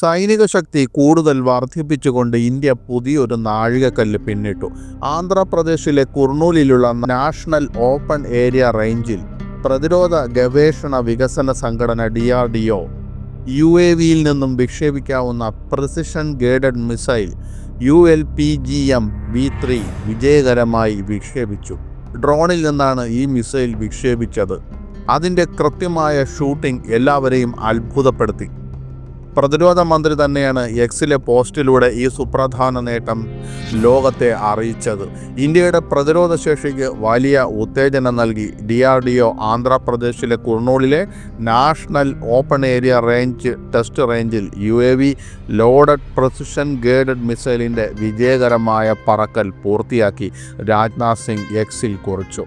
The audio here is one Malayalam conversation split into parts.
സൈനിക ശക്തി കൂടുതൽ വർദ്ധിപ്പിച്ചുകൊണ്ട് ഇന്ത്യ പുതിയൊരു നാഴികക്കല്ല് പിന്നിട്ടു. ആന്ധ്രാപ്രദേശിലെ കുർണൂലിലുള്ള നാഷണൽ ഓപ്പൺ ഏരിയ റേഞ്ചിൽ പ്രതിരോധ ഗവേഷണ വികസന സംഘടന D R D O U A വിയിൽ നിന്നും വിക്ഷേപിക്കാവുന്ന precision guided missile U L P G M V three വിജയകരമായി വിക്ഷേപിച്ചു. ഡ്രോണിൽ നിന്നാണ് ഈ മിസൈൽ വിക്ഷേപിച്ചത്. അതിന്റെ കൃത്യമായ ഷൂട്ടിംഗ് എല്ലാവരെയും അത്ഭുതപ്പെടുത്തി. പ്രതിരോധ മന്ത്രി തന്നെയാണ് എക്സിലെ പോസ്റ്റിലൂടെ ഈ സുപ്രധാന നേട്ടം ലോകത്തെ അറിയിച്ചത്. ഇന്ത്യയുടെ പ്രതിരോധ ശേഷിക്ക് വലിയ ഉത്തേജനം നൽകി. ഡി ആർ ഡി ഒ ആന്ധ്രാപ്രദേശിലെ കുർണൂളിലെ national open area range test റേഞ്ചിൽ U A V loaded precision guided മിസൈലിന്റെ വിജയകരമായ പറക്കൽ പൂർത്തിയാക്കി രാജ്നാഥ് സിംഗ് എക്സിൽ കുറിച്ചു.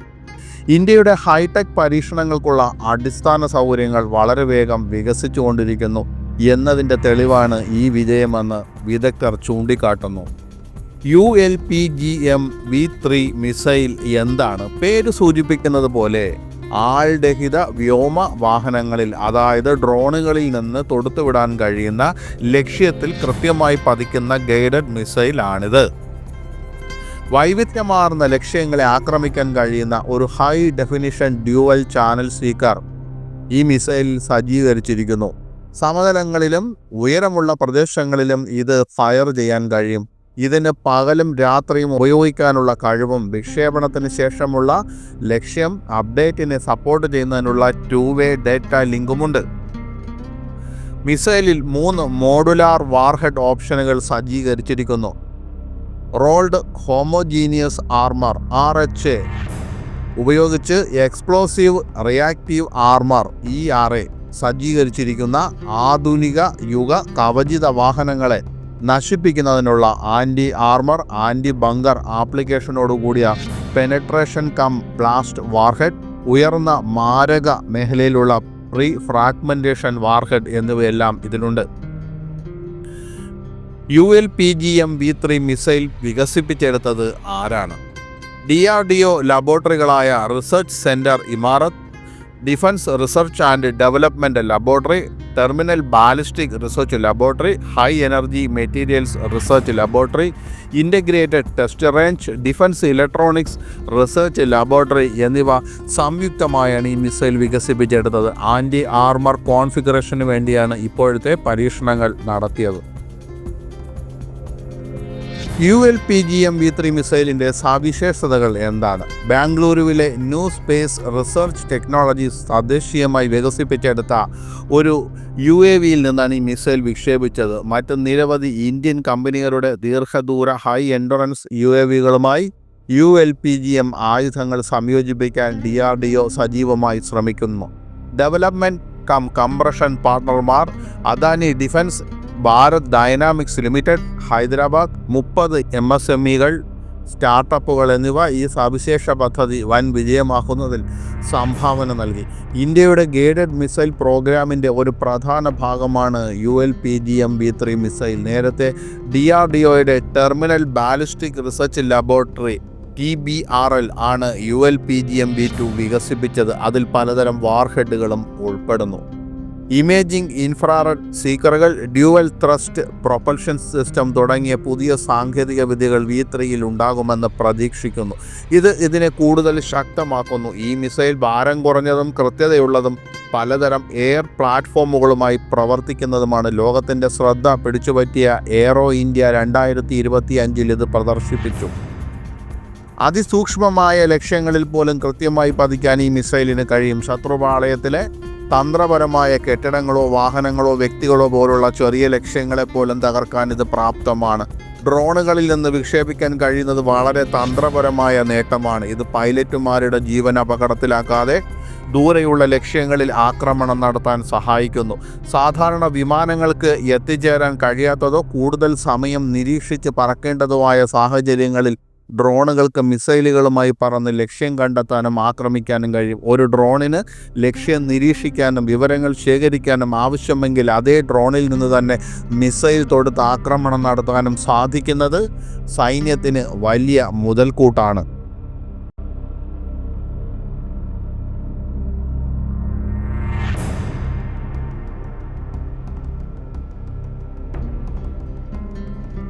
ഇന്ത്യയുടെ ഹൈടെക് പരീക്ഷണങ്ങൾക്കുള്ള അടിസ്ഥാന സൗകര്യങ്ങൾ വളരെ വേഗം വികസിച്ചുകൊണ്ടിരിക്കുന്നു. എന്നതിന്റെ തെളിവാണ് ഈ വിജയമെന്ന് വിദഗ്ധർ ചൂണ്ടിക്കാട്ടുന്നു. U L P G M V three missile എന്താണ്? പേര് സൂചിപ്പിക്കുന്നത് പോലെ ആൾരഹിത വ്യോമ വാഹനങ്ങളിൽ അതായത് ഡ്രോണുകളിൽ നിന്ന് തൊടുത്തുവിടാൻ കഴിയുന്ന ലക്ഷ്യത്തിൽ കൃത്യമായി പതിക്കുന്ന ഗൈഡഡ് മിസൈൽ ആണിത് വൈവിധ്യമാർന്ന ലക്ഷ്യങ്ങളെ ആക്രമിക്കാൻ കഴിയുന്ന ഒരു high definition dual channel seeker ഈ മിസൈലിൽ സജ്ജീകരിച്ചിരിക്കുന്നു. സമതലങ്ങളിലും ഉയരമുള്ള പ്രദേശങ്ങളിലും ഇത് ഫയർ ചെയ്യാൻ കഴിയും. ഇതിന് പകലും രാത്രിയും ഉപയോഗിക്കാനുള്ള കഴിവും വിക്ഷേപണത്തിന് ശേഷമുള്ള ലക്ഷ്യം അപ്ഡേറ്റിനെ സപ്പോർട്ട് ചെയ്യുന്നതിനുള്ള ടു വേ ഡേറ്റ ലിങ്കുമുണ്ട്. മിസൈലിൽ മൂന്ന് മോഡുലാർ വാർഹെഡ് ഓപ്ഷനുകൾ സജ്ജീകരിച്ചിരിക്കുന്നു. Rolled homogeneous armour R H A ഉപയോഗിച്ച് explosive reactive armour E R A സജ്ജീകരിച്ചിരിക്കുന്ന ആധുനിക യുഗ കവചിത വാഹനങ്ങളെ നശിപ്പിക്കുന്നതിനുള്ള ആന്റി ആർമർ ആന്റി ബങ്കർ ആപ്ലിക്കേഷനോടുകൂടിയ പെനട്രേഷൻ കം ബ്ലാസ്റ്റ് വാർഹെഡ് ഉയർന്ന മാരക മേഖലയിലുള്ള പ്രീ ഫ്രാഗ്മെന്റേഷൻ വാർഹെഡ് എന്നിവയെല്ലാം ഇതിലുണ്ട് U L P G M V three missile വികസിപ്പിച്ചെടുത്തത് ആരാണ്? D R D O ലബോറട്ടറികളായ research centre Imarat defence research and development laboratory terminal ballistic research laboratory high energy materials research laboratory integrated test range defence electronics research laboratory എന്നിവ സംയുക്തമായാണ് ഈ മിസൈൽ വികസിപ്പിച്ചെടുത്തത്. ആന്റി ആർമർ കോൺഫിഗറേഷന് വേണ്ടിയാണ് ഇപ്പോഴത്തെ പരീക്ഷണങ്ങൾ നടത്തിയത്. U L P G M V three മിസൈലിന്റെ സവിശേഷതകൾ എന്താണ്? ബാംഗ്ലൂരുവിലെ ന്യൂ സ്പേസ് റിസർച്ച് ടെക്നോളജീസ് തദ്ദേശീയമായി വികസിപ്പിച്ചെടുത്ത ഒരു യു എ വിയിൽ നിന്നാണ് ഈ മിസൈൽ വിക്ഷേപിച്ചത്. മറ്റ് നിരവധി ഇന്ത്യൻ കമ്പനികളുടെ ദീർഘദൂര high endurance U A വികളുമായി U L P G M ആയുധങ്ങൾ സംയോജിപ്പിക്കാൻ ഡി ആർ ഡി ഒ സജീവമായി ശ്രമിക്കുന്നു. Development cum compression പാർട്ണർമാർ Adani defence Bharat dynamics limited Hyderabad മുപ്പത് എം എസ് എം ഇകൾ സ്റ്റാർട്ടപ്പുകൾ എന്നിവ ഈ സവിശേഷ പദ്ധതി വൻ വിജയമാക്കുന്നതിൽ സംഭാവന നൽകി. ഇന്ത്യയുടെ ഗൈഡഡ് മിസൈൽ പ്രോഗ്രാമിന്റെ ഒരു പ്രധാന ഭാഗമാണ് U L P G M V three missile. നേരത്തെ ഡി ആർ ഡി ഒയുടെ terminal ballistic research laboratory T B R L ആണ് U L P G M V two വികസിപ്പിച്ചത്. അതിൽ പലതരം വാർഹെഡുകളും ഉൾപ്പെടുന്നു. Imaging infrared seekers dual thrust propulsion system തുടങ്ങിയ പുതിയ സാങ്കേതിക വിദ്യകൾ വി ത്രീയിൽ ഉണ്ടാകുമെന്ന് പ്രതീക്ഷിക്കുന്നു. ഇത് ഇതിനെ കൂടുതൽ ശക്തമാക്കുന്നു. ഈ മിസൈൽ ഭാരം കുറഞ്ഞതും കൃത്യതയുള്ളതും പലതരം എയർ പ്ലാറ്റ്ഫോമുകളുമായി പ്രവർത്തിക്കുന്നതുമാണ്. ലോകത്തിന്റെ ശ്രദ്ധ പിടിച്ചുപറ്റിയ എയറോ ഇന്ത്യ രണ്ടായിരത്തി ഇരുപത്തി അഞ്ചിൽ ഇത് പ്രദർശിപ്പിച്ചു. അതിസൂക്ഷ്മമായ ലക്ഷ്യങ്ങളിൽ പോലും കൃത്യമായി പതിക്കാൻ ഈ മിസൈലിന് കഴിയും. ശത്രുപാളയത്തിലെ തന്ത്രപരമായ കെട്ടിടങ്ങളോ വാഹനങ്ങളോ വ്യക്തികളോ പോലുള്ള ചെറിയ ലക്ഷ്യങ്ങളെ പോലും തകർക്കാൻ ഇത് പ്രാപ്തമാണ്. ഡ്രോണുകളിൽ നിന്ന് വിക്ഷേപിക്കാൻ കഴിയുന്നത് വളരെ തന്ത്രപരമായ നേട്ടമാണ്. ഇത് പൈലറ്റുമാരുടെ ജീവൻ അപകടത്തിലാക്കാതെ ദൂരെയുള്ള ലക്ഷ്യങ്ങളിൽ ആക്രമണം നടത്താൻ സഹായിക്കുന്നു. സാധാരണ വിമാനങ്ങൾക്ക് എത്തിച്ചേരാൻ കഴിയാത്തതോ കൂടുതൽ സമയം നിരീക്ഷിച്ച് പറക്കേണ്ടതോ ആയ സാഹചര്യങ്ങളിൽ ഡ്രോണുകൾക്ക് മിസൈലുകളുമായി പറന്ന് ലക്ഷ്യം കണ്ടെത്താനും ആക്രമിക്കാനും കഴിയും. ഒരു ഡ്രോണിന് ലക്ഷ്യം നിരീക്ഷിക്കാനും വിവരങ്ങൾ ശേഖരിക്കാനും ആവശ്യമെങ്കിൽ അതേ ഡ്രോണിൽ നിന്ന് തന്നെ മിസൈൽ തൊടുത്ത് ആക്രമണം നടത്താനും സാധിക്കുന്നത് സൈന്യത്തിന് വലിയ മുതൽക്കൂട്ടാണ്.